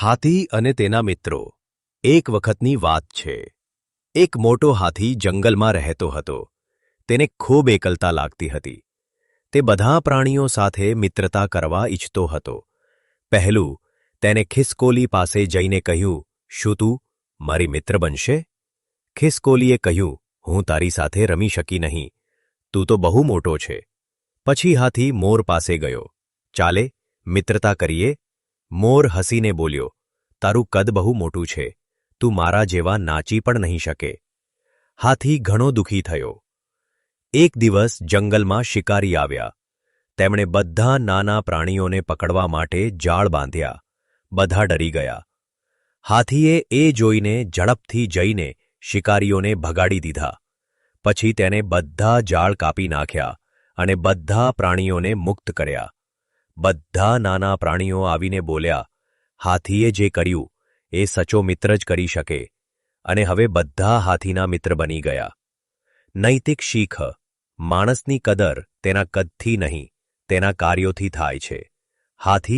હાથી અને તેના મિત્રો. એક વખતની વાત છે. એક મોટો હાથી જંગલમાં રહેતો હતો. તેને ખૂબ એકલતા લાગતી હતી. તે બધા પ્રાણીઓ સાથે મિત્રતા કરવા ઈચ્છતો હતો. પહેલું, તેને ખિસકોલી પાસે જઈને કહ્યું, શું તું મારી મિત્ર બનશે? ખિસકોલીએ કહ્યું, હું તારી સાથે રમી શકી નહીં. તું તો બહુ મોટો છે. પછી હાથી મોર પાસે ગયો. ચાલે, મિત્રતા કરીએ. મોર હસીને બોલ્યો, તારું કદ બહુ મોટું છે. તું મારા જેવા નાચી પણ નહીં શકે. હાથી ઘણો દુઃખી થયો. એક દિવસ જંગલમાં શિકારી આવ્યા. તેમણે બધા નાના પ્રાણીઓને પકડવા માટે જાળ બાંધ્યા. બધા ડરી ગયા. હાથીએ એ જોઈને ઝડપથી જઈને શિકારીઓને ભગાડી દીધા. પછી તેને બધા જાળ કાપી નાખ્યા અને બધા પ્રાણીઓને મુક્ત કર્યા. બધા નાના પ્રાણીઓ આવીને બોલ્યા, હાથીએ જે કર્યું, એ સચો મિત્ર જ કરી શકે. અને હવે બધા હાથીના મિત્ર બની ગયા. નૈતિક શીખ, માણસની કદર તેના કદથી નહીં, તેના કાર્યોથી થાય છે. હાથી